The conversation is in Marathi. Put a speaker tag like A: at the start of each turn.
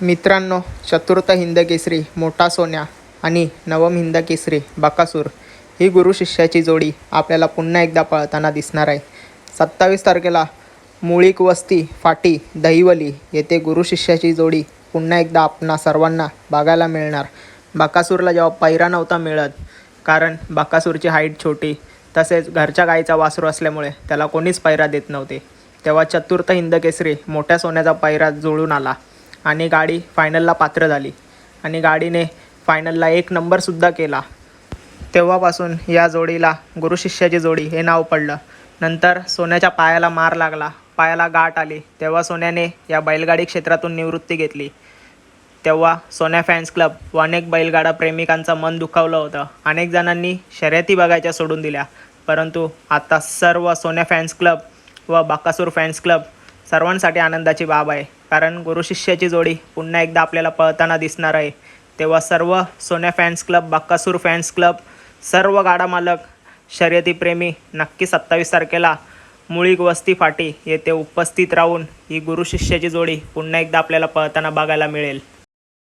A: मित्रांनो चतुर्थ हिंद केसरी मोठा सोन्या आणि नवम हिंद केसरी बाकासूर ही गुरु शिष्याची जोडी आपल्याला पुन्हा एकदा पळताना दिसणार आहे. सत्तावीस तारखेला मुळीक वस्ती फाटी दहिवली येथे गुरु शिष्याची जोडी पुन्हा एकदा आपणा सर्वांना बघायला मिळणार. बाकासूरला जेव्हा पैरा नव्हता मिळत कारण बाकासूरची हाईट छोटी तसेच घरच्या गाईचा वासरू असल्यामुळे त्याला कोणीच पैरा देत नव्हते. तेव्हा चतुर्थ हिंद केसरी मोठ्या सोन्याचा पैरा जुळून आला. आणि गाडी फायनलला पात्र झाली. आणि गाडीने फायनलला एक नंबरसुद्धा केला. तेव्हापासून या जोडीला गुरुशिष्याची जोडी हे नाव पडलं. नंतर सोन्याच्या पायाला मार लागला. पायाला गाठ आली. तेव्हा सोन्याने या बैलगाडी क्षेत्रातून निवृत्ती घेतली. तेव्हा सोन्या फॅन्स क्लब व अनेक बैलगाडा प्रेमिकांचं मन दुखावलं होतं. अनेक जणांनी शर्यती बघायच्या सोडून दिल्या. परंतु आता सर्व सोन्या फॅन्स क्लब व बाकासूर फॅन्स क्लब सर्वांसाठी आनंदाची बाब आहे. कारण गुरु शिष्याची जोडी पुन्हा एकदा आपल्याला पळताना दिसणार आहे. तेव्हा सर्व Sonya fans club Bakkasur fans club सर्व गाडा मालक शर्यतीप्रेमी नक्की सत्तावीस तारखेला मुळीक वस्ती फाटी येथे उपस्थित राहून ही गुरु शिष्याची जोडी पुन्हा एकदा आपल्याला पळताना बघायला मिळेल.